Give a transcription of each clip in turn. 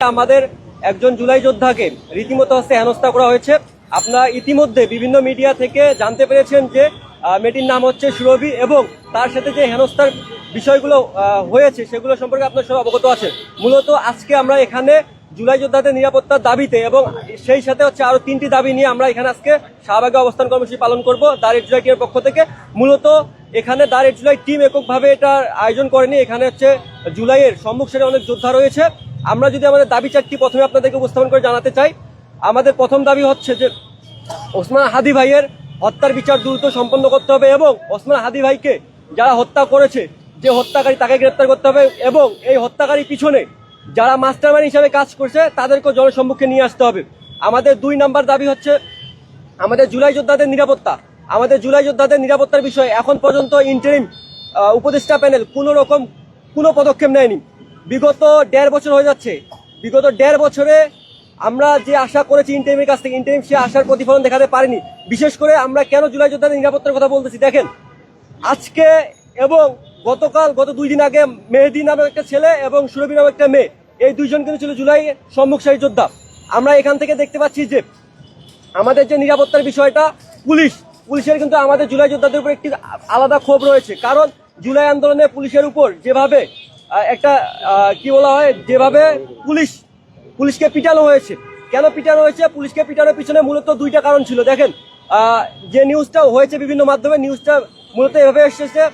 আমাদের একজন জুলাই যোদ্ধাকে রীতিমতো হচ্ছে হেনস্থা করা হয়েছে। আপনারা ইতিমধ্যে বিভিন্ন মিডিয়া থেকে জানতে পেরেছেন যে মেয়েটির নাম হচ্ছে সুরভি এবং তার সাথে যে হেনস্থার বিষয়গুলো হয়েছে সেগুলো সম্পর্কে আপনার সব অবগত আছেন। মূলত আজকে আমরা এখানে জুলাই যোদ্ধাদের নিরাপত্তার দাবিতে এবং সেই সাথে হচ্ছে আরও তিনটি দাবি নিয়ে আমরা এখানে আজকে শাহবাগে অবস্থান কর্মসূচি পালন করব দাঁড়িয়ে জুলাই টিমের পক্ষ থেকে। মূলত এখানে দাঁড়িয়ে জুলাই টিম এককভাবে এটার আয়োজন করেনি। এখানে হচ্ছে জুলাইয়ের সম্মুখ সারির অনেক যোদ্ধা রয়েছে। আমরা যদি আমাদের দাবি চারটি প্রথমে আপনাদেরকে উপস্থাপন করে জানাতে চাই, আমাদের প্রথম দাবি হচ্ছে যে ওসমান হাদি ভাইয়ের হত্যার বিচার দ্রুত সম্পন্ন করতে হবে এবং ওসমান হাদি ভাইকে যারা হত্যা করেছে, যে হত্যাকারী তাকে গ্রেপ্তার করতে হবে এবং এই হত্যাকারী পিছনে যারা মাস্টারমাইন্ড হিসাবে কাজ করছে, তাদেরকেও জনসম্মুখে নিয়ে আসতে হবে। আমাদের দুই নাম্বার দাবি হচ্ছে আমাদের জুলাই যোদ্ধাদের নিরাপত্তা। আমাদের জুলাই যোদ্ধাদের নিরাপত্তার বিষয়ে এখন পর্যন্ত ইন্টারিম উপদেষ্টা প্যানেল কোনো রকম কোনো পদক্ষেপ নেয়নি। বিগত দেড় বছর হয়ে যাচ্ছে। বিগত দেড় বছরে আমরা যে আশা করেছি ইন্টারিমের কাছ থেকে, ইন্টারিম সে আশার প্রতিফলন দেখাতে পারিনি। বিশেষ করে আমরা কেন জুলাই যোদ্ধাদের নিরাপত্তার কথা বলতেছি, দেখেন। আজকে এবং গতকাল, গত দুই দিন আগে মেহেদি নামে একটা ছেলে এবং সুরভি নামে একটা মেয়ে, এই দুইজন কিন্তু ছিল জুলাই সম্মুখ সারি যোদ্ধা। আমরা এখান থেকে দেখতে পাচ্ছি যে আমাদের যে নিরাপত্তার বিষয়টা, পুলিশ, পুলিশের কিন্তু আমাদের জুলাই যোদ্ধাদের উপর একটি আলাদা ক্ষোভ রয়েছে। কারণ জুলাই আন্দোলনে পুলিশের উপর যেভাবে একটা কি বলা হয়, যেভাবে পুলিশ, পুলিশকে পিটানো হয়েছে। কেন পিটানো হয়েছে? পুলিশকে পিটানোর পিছনে মূলত দুইটা কারণ ছিল। দেখেন যে নিউজটা হয়েছে বিভিন্ন মাধ্যমে নিউজটা মূলত এভাবে এসেছে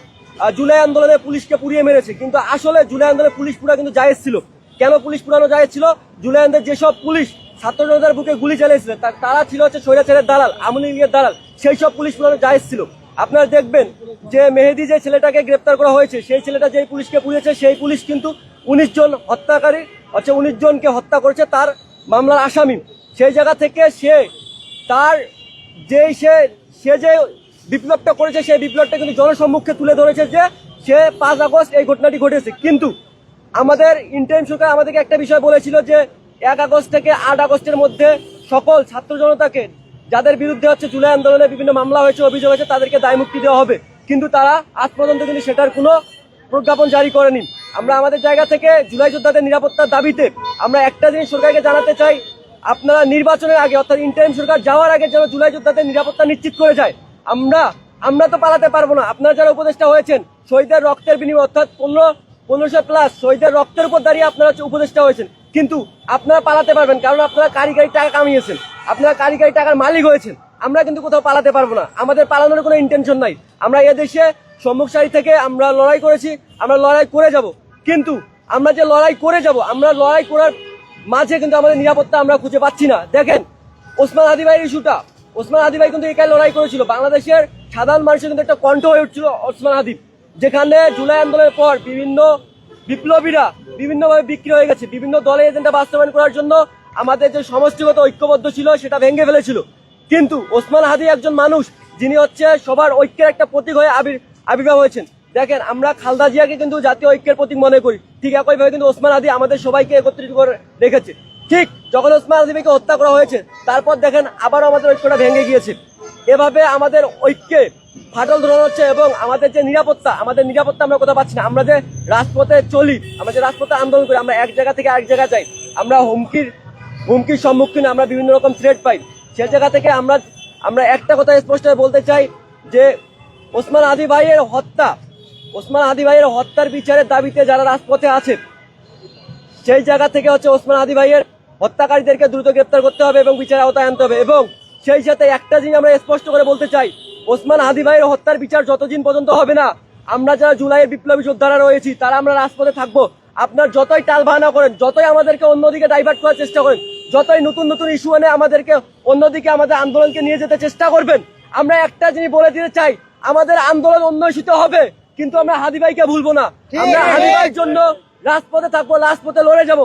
জুলাই আন্দোলনে পুলিশকে পুড়িয়ে মেরেছে। কিন্তু আসলে জুলাই আন্দোলনে পুলিশ পুরা কিন্তু জায়েজ ছিল। কেন পুলিশ পুরানো জায়েজ ছিল? জুলাই আন্দোলনের যেসব পুলিশ ছাত্র জনতার বুকে গুলি চালিয়েছিলেন তা- তারা ছিল হচ্ছে স্বৈরাচারের দালাল আমলি লীগের দালাল। সেই সব পুলিশ পুরানো জায়েজ ছিল। আপনারা দেখবেন যে মেহেদি যে ছেলেটাকে গ্রেপ্তার করা হয়েছে, সেই ছেলেটা যেই পুলিশকে পুড়িয়েছে সেই পুলিশ কিন্তু উনিশ জন হত্যাকারী হচ্ছে উনিশ জনকে হত্যা করেছে তার মামলার আসামি। সেই জায়গা থেকে সে তার যেই সে সে যে বিপ্লবটা করেছে, সেই বিপ্লবটা কিন্তু জনসম্মুখে তুলে ধরেছে যে সে পাঁচ আগস্ট এই ঘটনাটি ঘটেছে। কিন্তু আমাদের ইন্টারিম সরকার আমাদেরকে একটা বিষয় বলেছিল যে এক আগস্ট থেকে আট আগস্টের মধ্যে সকল ছাত্র জনতাকে যাদের বিরুদ্ধে হচ্ছে জুলাই আন্দোলনে বিভিন্ন মামলা হয়েছে, অভিযোগ হয়েছে, তাদেরকে দায় মুক্তি দেওয়া হবে। কিন্তু তারা আজ পর্যন্ত কিন্তু সেটার কোনো প্রজ্ঞাপন জারি করেনি। আমরা আমাদের জায়গা থেকে জুলাই যোদ্ধাদের নিরাপত্তার দাবিতে আমরা একটা জিনিস সরকারকে জানাতে চাই, আপনারা নির্বাচনের আগে, অর্থাৎ ইন্টারিম সরকার যাওয়ার আগে যেন জুলাই যোদ্ধাদের নিরাপত্তা নিশ্চিত করে যায়। আমরা আমরা তো পালাতে পারব না। আপনারা যারা উপদেষ্টা হয়েছেন শহীদের রক্তের বিনিময়, অর্থাৎ পনেরো, পনেরোশো প্লাস শহীদের রক্তের উপর দাঁড়িয়ে আপনারা উপদেষ্টা হয়েছেন। কিন্তু আপনারা পালাতে পারবেন, কারণ আপনারা কারিগরি টাকা কামিয়েছেন। আপনারা কারিগরি টাকার মালিক হয়েছেন। আমরা কিন্তু কোথাও পালাতে পারব না। আমাদের পালানোর কোনো ইন্টেনশন নাই। আমরা এদেশে সম্মুখ সারি থেকে আমরা লড়াই করেছি, আমরা লড়াই করে যাব। কিন্তু আমরা যে লড়াই করে যাব, আমরা লড়াই করার মাঝে কিন্তু আমাদের নিরাপত্তা আমরা খুঁজে পাচ্ছি না। দেখেন, ওসমান হাদি ভাইয়ের ইস্যুটা। ওসমান হাদি ভাই কিন্তু একাই লড়াই করেছিল। বাংলাদেশের সাধারণ মানুষের কিন্তু একটা কণ্ঠ হয়ে উঠছিল ওসমান হাদি। যেখানে জুলাই আন্দোলনের পর বিভিন্ন বিপ্লবীরা বিভিন্নভাবে বিক্রি হয়ে গেছে। বিভিন্ন দলের এজেন্ডা বাস্তবায়ন করার জন্য আমাদের যে সমষ্টিগত ঐক্যবদ্ধ ছিল, সেটা ভেঙে ফেলেছিল। কিন্তু ওসমান হাদি একজন মানুষ, যিনি হচ্ছে সবার ঐক্যের একটা প্রতীক হয়ে আবির আবির্ভাব হয়েছেন। দেখেন, আমরা খালদা জিয়াকে কিন্তু জাতীয় ঐক্যের প্রতীক মনে করি। ঠিক একইভাবে কিন্তু ওসমান হাদি আমাদের সবাইকে একত্রিত করে রেখেছে। ঠিক যখন ওসমান হাদিকে হত্যা করা হয়েছে, তারপর দেখেন আবারও আমাদের ঐক্যটা ভেঙে গিয়েছে। এভাবে আমাদের ঐক্যে ফাটল ধরানো হচ্ছে এবং আমাদের যে নিরাপত্তা, আমাদের নিরাপত্তা আমরা কোথাও পাচ্ছি না। আমরা যে রাজপথে চলি, আমরা যে রাজপথে আন্দোলন করি, আমরা এক জায়গা থেকে আরেক জায়গা যাই, আমরা হুমকির হুমকির সম্মুখীন আমরা বিভিন্ন রকম থ্রেট পাই। সে জায়গা থেকে আমরা আমরা একটা কথা স্পষ্ট বলতে চাই যে, ওসমান আদি ভাইয়ের হত্যা, ওসমান আদি ভাইয়ের হত্যার বিচারের দাবিতে যারা রাজপথে আছে, সেই জায়গা থেকে হচ্ছে ওসমান আদি ভাইয়ের হত্যাকারীদেরকে দ্রুত গ্রেপ্তার করতে হবে এবং বিচারের আওতায় আনতে হবে এবং সেই সাথে একটা জিনিস আমরা স্পষ্ট করে বলতে চাই, ওসমান আদি ভাইয়ের হত্যার বিচার যতদিন পর্যন্ত হবে না, আমরা যারা জুলাইয়ের বিপ্লবী যোদ্ধারা রয়েছি, তারা আমরা রাজপথে থাকব। আপনার যতই টাল বাহানা করেন যতই আমাদেরকে অন্যদিকে ডাইভার্ট করার চেষ্টা করেন যতই নতুন নতুন ইস্যু এনে আমাদেরকে অন্যদিকে আমাদের আন্দোলনকে নিয়ে যেতে চেষ্টা করবেন। আমরা একটা জিনিস বলে দিতে চাই আমাদের আন্দোলন উন্নয়িত হবে কিন্তু আমরা হাদি ভাইকে ভুলবো না। আমরা হাদি ভাইয়ের জন্য রাজপথে থাকব রাজপথে লড়ে যাব।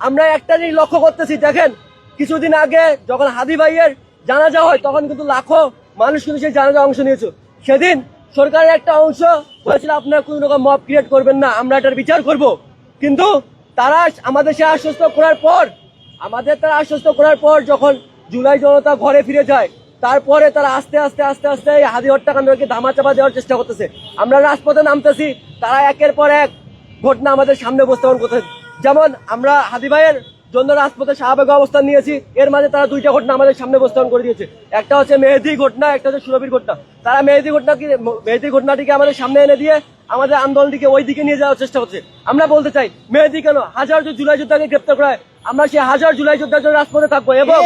আমরা একটা জিনিস লক্ষ্য করতেছি দেখেন কিছুদিন আগে যখন হাদি ভাইয়ের জানাজা হয় তখন কিন্তু লাখো মানুষ কিন্তু সেই জানাজা অংশ নিয়েছে। সেদিন সরকারের একটা অংশ বলেছিল আপনারা কোনো রকম মব ক্রিয়েট করবেন না আমরা এটার বিচার করব। কিন্তু তারা আমাদের সে আশ্বস্ত করার পর, আমাদের তারা আশ্বস্ত করার পর যখন জুলাই জনতা ঘরে ফিরে যায়, তারপরে তারা আস্তে আস্তে আস্তে আস্তে এই হাজি হত্যাকাণ্ডকে ধামা চাপা দেওয়ার চেষ্টা করতেছে। আমরা রাজপথে নামতেছি, তারা একের পর এক ঘটনা আমাদের সামনে উপস্থাপন করতেছে। যেমন আমরা হাদি ভাইয়ের জন্য রাজপথে স্বাভাবিক অবস্থান নিয়েছি। এর মাঝে তারা দুইটা ঘটনা আমাদের সামনে উপস্থাপন করে দিয়েছে। একটা হচ্ছে মেহেদি ঘটনা একটা হচ্ছে সুরভির ঘটনা। তারা মেহেদি ঘটনা মেহেদি ঘটনাটিকে আমাদের সামনে এনে দিয়ে আমাদের আন্দোলনটিকে ওই দিকে নিয়ে যাওয়ার চেষ্টা করছে। আমরা বলতে চাই মেহেদি কেন? হাজার জুলাই যোদ্ধাকে গ্রেপ্তার করা হয় আমরা সেই হাজার জুলাই যোদ্ধার জন্য রাজপথে থাকব এবং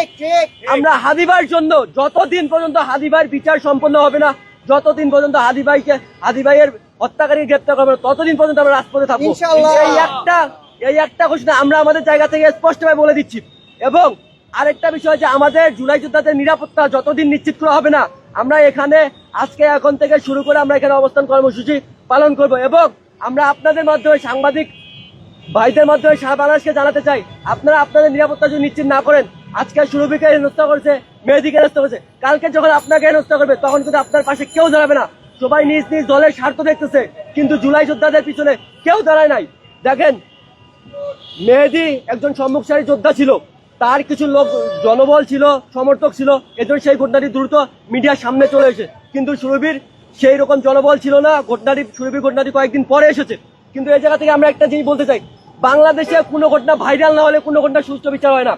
আমরা হাদিবার জন্য যতদিন পর্যন্ত হাদিবার বিচার সম্পন্ন হবে না যতদিন পর্যন্ত হাদিবাইকে হাদিবাইয়ের হত্যাকারী গ্রেপ্তার করবে ততদিন পর্যন্ত আমরা রাজপথে থাকব। একটা এই একটা ঘোষণা আমরা আমাদের জায়গা থেকে স্পষ্টভাবে বলে দিচ্ছি। এবং আরেকটা বিষয় যে আমাদের জুলাই যোদ্ধাদের নিরাপত্তা যতদিন নিশ্চিত করা হবে না, আমরা এখানে আজকে এখন থেকে শুরু করে আমরা এখানে অবস্থান কর্মসূচি পালন করব। এবং আমরা আপনাদের মাধ্যমে সাংবাদিক ভাইদের মাধ্যমে সারা বাংলাদেশকে জানাতে চাই, আপনারা আপনাদের নিরাপত্তা যদি নিশ্চিত না করেন, আজকে সুরভিকে হেনস্থা করেছে, মেহেদিকে হেনস্থা করেছে, কালকে যখন আপনাকে হেনস্থা করবে, তখন কিন্তু আপনার পাশে কেউ দাঁড়াবে না। সবাই নিজ নিজ দলের স্বার্থ দেখতেছে, কিন্তু জুলাই যোদ্ধাদের পিছনে কেউ দাঁড়ায় নাই। দেখেন মেহেদি একজন সম্মুখসারী যোদ্ধা ছিল। তার কিছু লোক জনবল ছিল, সমর্থক ছিল। এজন্য সেই ঘটনাটি দ্রুত মিডিয়ার সামনে চলে এসে কিন্তু সুরভির সেই রকম জনবল ছিল না। ঘটনাটি, সুরভির ঘটনাটি কয়েকদিন পরে এসেছে। কিন্তু এই জায়গা থেকে আমরা একটা জিনিস বলতে চাই। বাংলাদেশে কোনো ঘটনা ভাইরাল না হলে কোনো ঘটনা সুস্থ বিচার হয় না।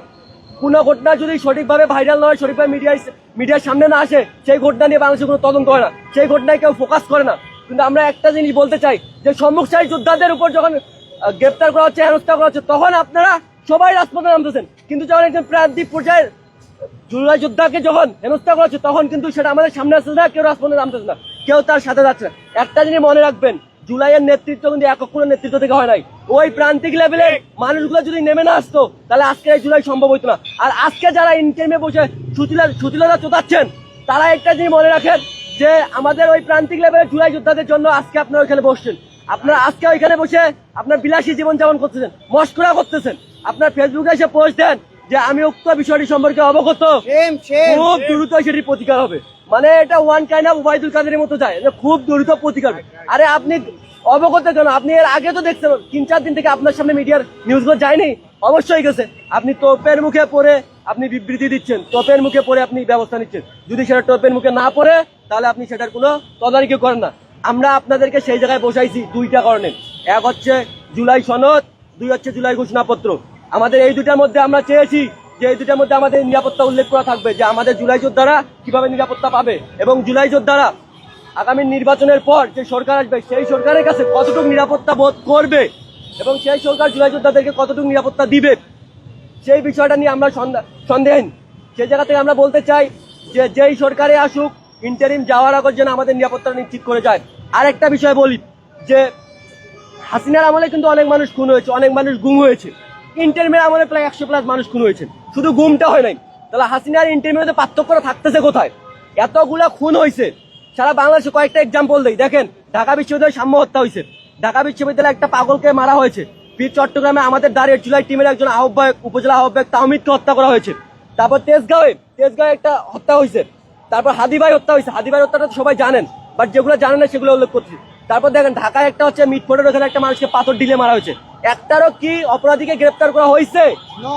কোনো ঘটনা যদি সঠিকভাবে ভাইরাল না হয়, সঠিকভাবে মিডিয়ায় মিডিয়ার সামনে না আসে, সেই ঘটনা নিয়ে বাংলাদেশে কোনো তদন্ত হয় না। সেই ঘটনায় কেউ ফোকাস করে না। কিন্তু আমরা একটা জিনিস বলতে চাই যে, সম্মুখসারী যোদ্ধাদের উপর যখন গ্রেপ্তার করা হচ্ছে, হেনস্থা করা হচ্ছে, তখন আপনারা সবাই রাজপথে নামতেছেন। কিন্তু যখন একজন প্রান্তিক পর্যায়ের জুলাই যোদ্ধাকে যখন হেনস্থা করা হচ্ছে, তখন কিন্তু সেটা আমাদের সামনে আসছে না, কেউ রাজপথে নামতেছে না, কেউ তার সাথে যাচ্ছে না। একটা জিনিস মনে রাখবেন, জুলাইয়ের নেতৃত্ব কিন্তু একক কোনো নেতৃত্ব থেকে হয় নাই। ওই প্রান্তিক লেভেলের মানুষগুলো যদি নেমে না আসতো, তাহলে আজকে এই জুলাই সম্ভব হতো না। আর আজকে যারা ইন্টারমে বসে সুতিলা সুতিলতা চোদাচ্ছেন, তারা একটা জিনিস মনে রাখেন যে আমাদের ওই প্রান্তিক লেভেলের জুলাই যোদ্ধাদের জন্য আজকে আপনারা ওইখানে বসছেন। আপনারা আজকে ওইখানে বসে আপনার বিলাসী জীবন যাপন করতেছেন মস্করা করতেছেন। আপনার ফেসবুকে এসে পোস্ট দেন যে আমি উক্ত বিষয়টি সম্পর্কে অবগত। খুব দ্রুত সেটির প্রতিকার হবে। মানে এটা ওয়ান কাইন্ড অফ ওবায়দুল কাদেরের মতো যায়। যে খুব দ্রুত প্রতিকার হবে। আরে আপনি অবগত কেন? আপনি এর আগে তো দেখছেন তিন চার দিন থেকে আপনার সামনে মিডিয়ার নিউজগুলো যায়নি? অবশ্যই গেছে। আপনি তোপের মুখে পড়ে আপনি বিবৃতি দিচ্ছেন। তোপের মুখে পড়ে আপনি ব্যবস্থা নিচ্ছেন। যদি সেটা টোপের মুখে না পড়ে তাহলে আপনি সেটার কোনো তদারকি করেন না। আমরা আপনাদেরকে সেই জায়গায় বসাইছি দুইটা কারণে এক হচ্ছে জুলাই সনদ, দুই হচ্ছে জুলাই ঘোষণাপত্র। আমাদের এই দুটার মধ্যে আমরা চেয়েছি যে এই দুটার মধ্যে আমাদের নিরাপত্তা উল্লেখ করা থাকবে, যে আমাদের জুলাই যোদ্ধারা কীভাবে নিরাপত্তা পাবে এবং জুলাই যোদ্ধারা আগামী নির্বাচনের পর যে সরকার আসবে, সেই সরকারের কাছে কতটুকু নিরাপত্তা বোধ করবে এবং সেই সরকার জুলাই যোদ্ধাদেরকে কতটুকু নিরাপত্তা দিবে, সেই বিষয়টা নিয়ে আমরা সন্দেহ- সন্দেহহীন সেই জায়গা থেকে আমরা বলতে চাই যে যেই সরকারে আসুক ইন্টারিম যাওয়ার আগে যেন আমাদের নিরাপত্তা নিশ্চিত করে যায়। আর একটা বিষয় বলি, যে হাসিনার আমলে কিন্তু অনেক মানুষ খুন হয়েছে, অনেক মানুষ গুম হয়েছে। ইন্টারমের আমলে প্রায় একশো প্লাস মানুষ খুন হয়েছে। শুধু গুমটা হয় নাই। তাহলে হাসিনার ইন্টারমিউতে পার্থক্য থাকতেছে কোথায়? এতগুলা খুন হয়েছে। সারা বাংলাদেশে কয়েকটা এক্সাম্পল দেই। দেখেন, ঢাকা বিশ্ববিদ্যালয়ে সাম্য হত্যা হয়েছে। ঢাকা বিশ্ববিদ্যালয়ে একটা পাগলকে মারা হয়েছে। বীর চট্টগ্রামে আমাদের দাঁড়িয়ে জুলাই টিমের একজন আহ্বায়ক, উপজেলা আহ্বায়ক তাহমিদকে হত্যা করা হয়েছে। তারপর তেজগাঁওয়ে তেজগাঁওয়ে একটা হত্যা হয়েছে। তারপর হাদিবাই হত্যা হয়েছে। হাদিবাই হত্যাটা সবাই জানেন। বাট যেগুলো জানে না সেগুলো উল্লেখ করছি। তারপর দেখেন ঢাকায় একটা হচ্ছে মিটফোর্ডের ওখানে একটা মানুষকে পাথর ডিলে মারা হয়েছে। একটারও কি অপরাধীকে গ্রেপ্তার করা হয়েছে?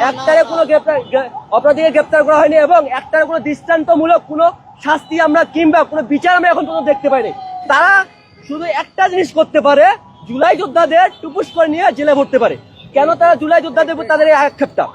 একটারে কোনো গ্রেপ্তার অপরাধীকে গ্রেপ্তার করা হয়নি এবং একটার কোনো দৃষ্টান্তমূলক কোনো শাস্তি আমরা কিংবা কোনো বিচার আমরা এখন পর্যন্ত দেখতে পাইনি। তারা শুধু একটা জিনিস করতে পারে জুলাই যোদ্ধাদের টুপুস করে নিয়ে জেলে ভরতে পারে। কেন তারা জুলাই যোদ্ধাদের উপর তাদের এই আক্ষেপটা?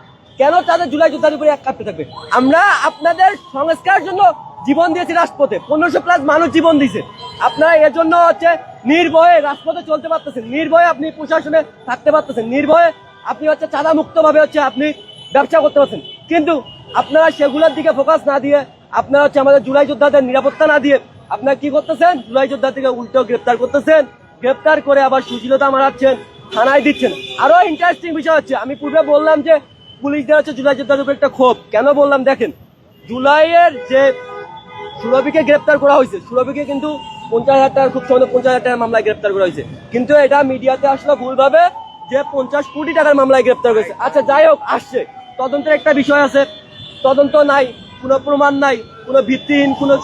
কেন তাদের জুলাই যোদ্ধাদের উপরে আক্ষেপটা থাকবে? আমরা আপনাদের সংস্কার জন্য জীবন দিয়েছে রাজপথে। পনেরোশো প্লাস মানুষ জীবন দিয়েছে। আপনারা এর জন্য হচ্ছে নির্ভয়ে রাজপথে চলতে পারতেছেন। নির্ভয়ে আপনি প্রশাসনে থাকতে পারতেছেন। নির্ভয়ে আপনি হচ্ছে চাঁদা মুক্ত ভাবে হচ্ছে আপনি ব্যবসা করতে পারছেন। কিন্তু আপনারা সেগুলোর দিকে ফোকাস না দিয়ে, আপনারা হচ্ছে আমাদের জুলাই যোদ্ধাদের নিরাপত্তা না দিয়ে, আপনারা কি করতেছেন? জুলাই যোদ্ধা থেকে উল্টো গ্রেপ্তার করতেছেন। গ্রেপ্তার করে আবার সুশীলতা মারাচ্ছেন, থানায় দিচ্ছেন। আরও ইন্টারেস্টিং বিষয় হচ্ছে, আমি পূর্বে বললাম যে পুলিশদের হচ্ছে জুলাই যোদ্ধাদের উপর একটা ক্ষোভ। কেন বললাম? দেখেন, জুলাইয়ের যে সুরভিকে গ্রেপ্তার করা হয়েছে। সুরভিকে কিন্তু পঞ্চাশ হাজার টাকার, খুব সম্ভবত পঞ্চাশ হাজার টাকার মামলায় গ্রেপ্তার করা হয়েছে। কিন্তু এটা মিডিয়াতে আসলে ভুলভাবে যে পঞ্চাশ কোটি টাকার মামলায় গ্রেপ্তার করেছে। আচ্ছা যাই হোক, আসছে। তদন্তের একটা বিষয় আছে। তদন্ত নাই, কোনো প্রমাণ নাই, কোনো ভিত্তিহীন, কোনো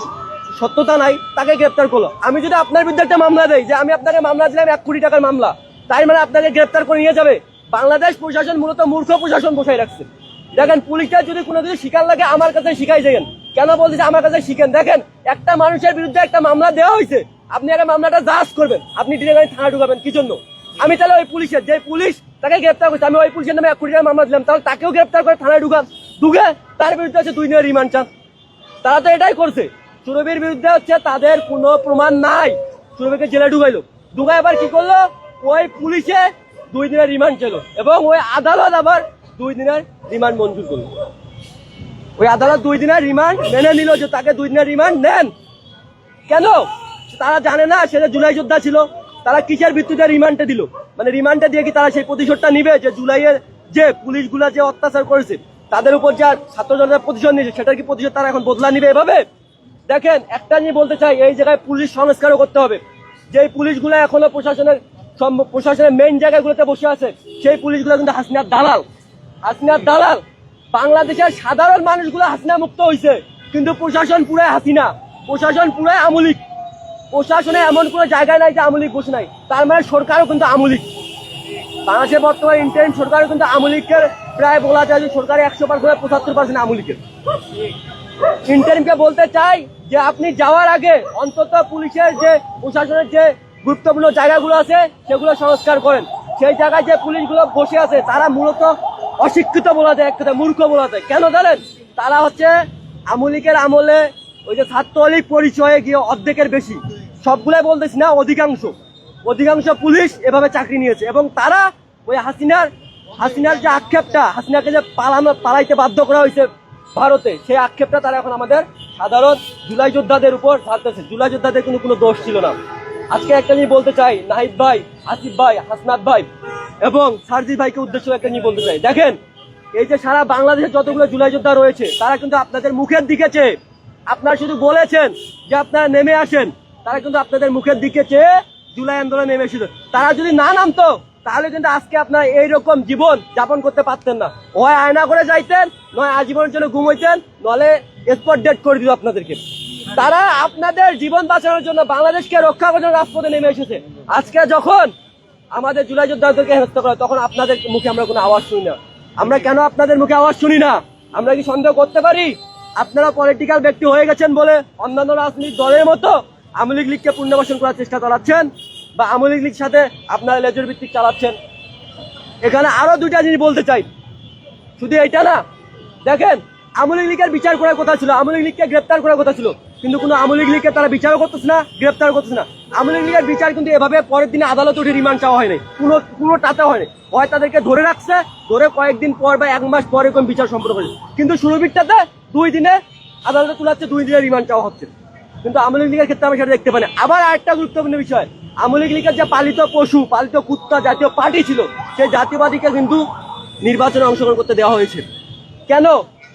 সত্যতা নাই, তাকে গ্রেপ্তার করল। আমি যদি আপনার বিরুদ্ধে একটা মামলা দেই, যে আমি আপনাকে মামলা দিলাম এক কোটি টাকার মামলা তাই মানে আপনাকে গ্রেপ্তার করে নিয়ে যাবে? বাংলাদেশ প্রশাসন মূলত মূর্খ প্রশাসন বসাই রাখছে। দেখেন পুলিশটা যদি কোনো কিছু শিকার লাগে, আমার কাছে শিখাই যাবেন কেন বলতেছে আমার কাছে শিখেন? দেখেন, একটা মানুষের বিরুদ্ধে একটা মামলা দেওয়া হয়েছে। আপনি একটা মামলাটা জাজ করবেন। আপনি ডিরেক্ট থানা ঢুকাবেন, কি জন্য? আমি তাহলে ওই পুলিশের, যে পুলিশ তাকে গ্রেপ্তার করছে, আমি ওই পুলিশের নামে এক কোটি টাকা মামলা দিলাম। তাহলে তাকেও গ্রেপ্তার করে থানায় ঢুকান। ঢুকে তার বিরুদ্ধে আছে দুই দিনের রিমান্ড চান। তারা তো এটাই করছে। সুরভির বিরুদ্ধে হচ্ছে তাদের কোনো প্রমাণ নাই। সুরভিকে জেলে ঢুকাইলো। ঢুকাই আবার কি করল? ওই পুলিশে দুই দিনের রিমান্ড ছিল এবং ওই আদালত আবার দুই দিনের রিমান্ড মঞ্জুর করল। ওই আদালত দুই দিনের রিমান্ড মেনে নিল যে তাকে দুই দিনের রিমান্ড নেন। কেন? তারা জানে না সে যে জুলাই যোদ্ধা ছিল। তারা কিসের ভিত্তিতে রিমান্ডে দিল? মানে রিমান্ডে দিয়ে কি তারা সেই প্রতিশোধটা নিবে যে জুলাইয়ের যে পুলিশগুলা যে অত্যাচার করেছে, তাদের উপর যে ছাত্র জনতার প্রতিশোধ নিয়েছে, সেটার কি প্রতিশোধ তারা এখন বদলা নিবে এভাবে? দেখেন, একটা নিয়ে বলতে চাই, এই জায়গায় পুলিশ সংস্কারও করতে হবে। যেই পুলিশগুলো এখনও প্রশাসনের প্রশাসনের মেইন জায়গাগুলোতে বসে আছে, সেই পুলিশগুলো কিন্তু হাসিনার দালাল। হাসিনার দালাল। বাংলাদেশের সাধারণ মানুষগুলো হাসিনা মুক্ত হয়েছে কিন্তু প্রশাসন পুরাই হাসিনা। প্রশাসন পুরাই আমলিক। প্রশাসনে এমন কোনো জায়গায় নাই যে আমলিক বসে নাই। তার মানে সরকারও কিন্তু আমলিক। বাংলাদেশের বর্তমানে ইন্টারিম সরকারও কিন্তু আমলিকের প্রায় বলা যায় যে সরকারের একশো পার্সেন্ট পঁচাত্তর পার্সেন্ট আমলিকের। ইন্টারিমকে বলতে চাই যে আপনি যাওয়ার আগে অন্তত পুলিশের যে, প্রশাসনের যে গুরুত্বপূর্ণ জায়গাগুলো আছে, সেগুলো সংস্কার করেন। সেই জায়গায় যে পুলিশগুলো বসে আছে, তারা মূলত অশিক্ষিত বলা যায় এক কথা মূর্খ বলা যায়। কেন জানেন? তারা হচ্ছে আমলিকের আমলে ওই যে ছাত্রলীগ পরিচয়ে গিয়ে অর্ধেকের বেশি। সবগুলাই বলতেছি না, অধিকাংশ। অধিকাংশ পুলিশ এভাবে চাকরি নিয়েছে। এবং তারা ওই হাসিনার হাসিনার যে আক্ষেপটা, হাসিনাকে যে পালানো পালাইতে বাধ্য করা হয়েছে ভারতে, সেই আক্ষেপটা তারা এখন আমাদের সাধারণ জুলাই যোদ্ধাদের উপর ঢালতেছে জুলাই যোদ্ধাদের কিন্তু কোনো দোষ ছিল না। আজকে একটা নিয়ে বলতে চাই, নাহিদ ভাই, আসিফ ভাই, হাসনাত ভাই এবং সারজি ভাইকে উদ্দেশ্য একটা নিয়ে বলতে চাই। দেখেন, এই যে সারা বাংলাদেশে যতগুলো জুলাই যোদ্ধা রয়েছে, তারা কিন্তু আপনাদের মুখের দিকে চেয়ে, আপনারা শুধু বলেছেন যে আপনারা নেমে আসেন, তারা কিন্তু আপনাদের মুখের দিকে চেয়ে জুলাই আন্দোলনে নেমে এসেছিল তারা যদি না নামতো, তাহলে কিন্তু আজকে আপনারা এইরকম জীবন যাপন করতে পারতেন না। হয় আয়না করে যাইতেন, নয় আজীবনের জন্য ঘুমাইতেন, নলে স্পট ডেট করে দিত আপনাদেরকে। তারা আপনাদের জীবন বাঁচানোর জন্য বাংলাদেশকে রক্ষা করার জন্য রাজপথে নেমে এসেছে। আজকে যখন আমাদের জুলাই যোদ্ধাদেরকে হেনস্থা করা তখন আপনাদের মুখে আমরা কোনো আওয়াজ শুনি না। আমরা কেন আপনাদের মুখে আওয়াজ শুনি না? আমরা কি সন্দেহ করতে পারি? আপনারা পলিটিক্যাল ব্যক্তি হয়ে গেছেন বলে অন্যান্য রাজনৈতিক দলের মতো আওয়ামী লীগ লীগকে পুনর্বাসন করার চেষ্টা চালাচ্ছেন বা আওয়ামী লীগ লীগ সাথে আপনারা লেজর ভিত্তিক চালাচ্ছেন। এখানে আরও দুইটা জিনিস বলতে চাই। শুধু এইটা না, দেখেন আমলি লীগের বিচার করার কথা ছিল, আমলি লীগকে গ্রেপ্তার করার কথা ছিল। কিন্তু কোনো আমলি লীগকে তারা বিচারও করতেছে না গ্রেপ্তার করতেছে না। আমলি লীগের বিচার কিন্তু এভাবে পরের দিনে আদালত উঠে রিমান্ড চাওয়া হয়নি। কোনো কোনো টাতে হয়নি। হয় তাদেরকে ধরে রাখছে, ধরে কয়েকদিন পর বা এক মাস পর এরকম বিচার সম্পন্ন করেছে কিন্তু সুরবিরটাতে দুই দিনে আদালতে তোলাচ্ছে, দুই দিনে রিমান্ড চাওয়া হচ্ছে। কিন্তু আমলি লীগের ক্ষেত্রে আমি সেটা দেখতে পাই না। আবার আরেকটা গুরুত্বপূর্ণ বিষয়, আমলি লীগের যে পালিত পশু, পালিত কুত্তা জাতীয় পার্টি ছিল, সেই জাতীয়বাদীকে কিন্তু নির্বাচনে অংশগ্রহণ করতে দেওয়া হয়েছে। কেন?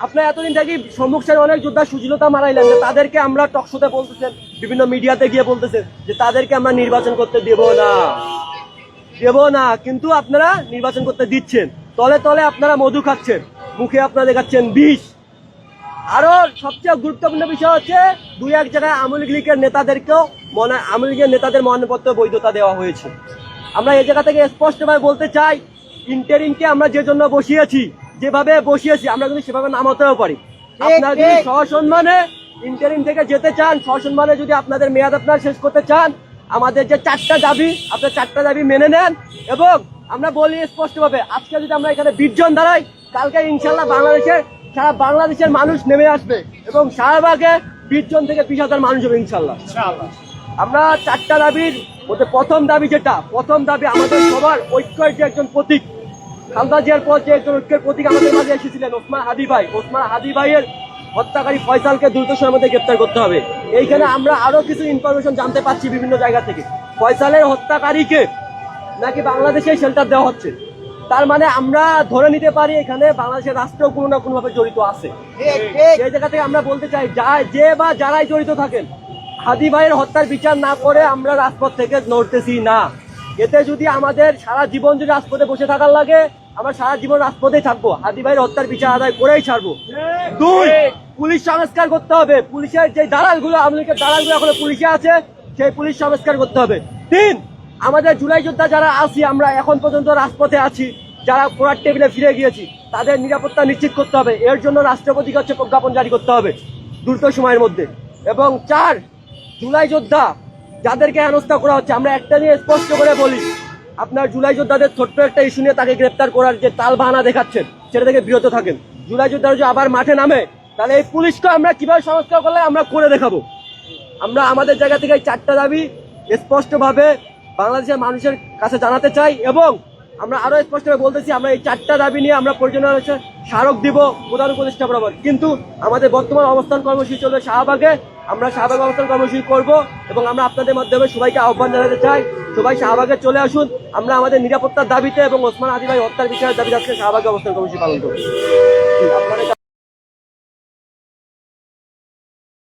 আপনার এতদিন থেকে সম্মুখ সারি অনেক যোদ্ধা সুজলতা মারাইলেন তাদেরকে আমরা টকশোতে বলতেছেন, বিভিন্ন মিডিয়াতে গিয়ে বলতেছেন যে তাদেরকে আমরা নির্বাচন করতে দেব না। দেব না, কিন্তু আপনারা নির্বাচন করতে দিচ্ছেন। তলে তলে আপনারা মধু খাচ্ছেন, মুখে আপনারা দেখাচ্ছেন বিষ। আরও সবচেয়ে গুরুত্বপূর্ণ বিষয় হচ্ছে, দুই এক জায়গায় আওয়ামী লীগের নেতাদেরকেও মনে আওয়ামী লীগের নেতাদের মনোনয়নপত্র বৈধতা দেওয়া হয়েছে। আমরা এই জায়গা থেকে স্পষ্টভাবে বলতে চাই ইন্টারিংকে আমরা যে জন্য বসিয়েছি যেভাবে বসিয়েছি আমরা কিন্তু সেভাবে নামাতেও পারি। আপনারা যদি। সসম্মানে ইন্টারিম থেকে যেতে চান সসম্মানে যদি আপনাদের মেয়াদ আপনারা শেষ করতে চান আমাদের যে চারটা দাবি আপনার চারটা দাবি মেনে নেন এবং আমরা বলি স্পষ্টভাবে আজকে যদি আমরা এখানে বিশজন দাঁড়াই কালকে ইনশাল্লাহ বাংলাদেশের সারা বাংলাদেশের মানুষ নেমে আসবে এবং শাহবাগে বিশ জন থেকে বিশ হাজার মানুষ হবে ইনশাল্লাহ আমরা চারটা দাবির মধ্যে প্রথম দাবি যেটা প্রথম দাবি আমাদের সবার ঐক্যের যে একজন প্রতীক খালদা জিয়ার পর যে একজন ঐক্যের প্রতীক আমাদের মাঝে এসেছিলেন ওসমান হাদি ভাই। ওসমান হাদি ভাইয়ের হত্যাকারী ফয়সালকে দ্রুত সময়ের মধ্যে গ্রেপ্তার করতে হবে। এইখানে আমরা আরও কিছু ইনফরমেশন জানতে পাচ্ছি বিভিন্ন জায়গা থেকে। ফয়সালের হত্যাকারীকে নাকি বাংলাদেশে শেল্টার দেওয়া হচ্ছে? তার মানে আমরা ধরে নিতে পারি এখানে বাংলাদেশের রাষ্ট্র কোনো না কোনোভাবে জড়িত আছে। সেই জায়গা থেকে আমরা বলতে চাই যা যে বা যারাই জড়িত থাকেন হাদি ভাইয়ের হত্যার বিচার না করে আমরা রাজপথ থেকে নড়তেছি না। এতে যদি আমাদের সারা জীবন যদি রাজপথে বসে থাকার লাগে আমরা সারা জীবন রাজপথে থাকব। হাদি ভাইয়ের হত্যার বিচার আদায় করেই ছাড়বো। দুই, পুলিশ সংস্কার করতে হবে। পুলিশের যে দালালগুলো, আওয়ামী লীগের দালালগুলো এখনও পুলিশে আছে, সেই পুলিশ সংস্কার করতে হবে। তিন, আমাদের জুলাই যোদ্ধা যারা আছি, আমরা এখন পর্যন্ত রাজপথে আছি। যারা পড়ার টেবিলে ফিরে গিয়েছি, তাদের নিরাপত্তা নিশ্চিত করতে হবে। এর জন্য রাষ্ট্রপতিকে হচ্ছে প্রজ্ঞাপন জারি করতে হবে, দ্রুত সময়ের মধ্যে। এবং চার, জুলাই যোদ্ধা যাদেরকে হেনস্থা করা হচ্ছে, আমরা একটা নিয়ে স্পষ্ট করে বলি আপনার জুলাই যোদ্ধাদের ছোট্ট একটা ইস্যু নিয়ে তাকে গ্রেপ্তার করার যে তাল বাহানা দেখাচ্ছেন, সেটা থেকে বিরত থাকেন। জুলাই যোদ্ধারা যদি আবার মাঠে নামে, তাহলে এই পুলিশকে আমরা কীভাবে সংস্কার করলে আমরা করে দেখাবো? আমরা আমাদের জায়গা থেকে এই চারটা দাবি স্পষ্টভাবে বাংলাদেশের মানুষের কাছে জানাতে চাই এবং আমরা আরও স্পষ্টভাবে বলতেছি, আমরা এই চারটা দাবি নিয়ে আমরা পরিচালনা স্মারক দিব প্রধান উপদেষ্টা বরাবর। কিন্তু আমাদের বর্তমান অবস্থান কর্মসূচি চলবে শাহবাগে। আমরা শাহবাগ অবস্থান কর্মসূচি করব এবং আমরা আপনাদের মাধ্যমে সবাইকে আহ্বান জানাতে চাই। সবাই শাহবাগে চলে আসুন। আমরা আমাদের নিরাপত্তার দাবিতে এবং ওসমান আদিবাই হত্যার বিষয়ের দাবি আজকে শাহবাগে অবস্থান কর্মসূচি পালন করব। আপনাদের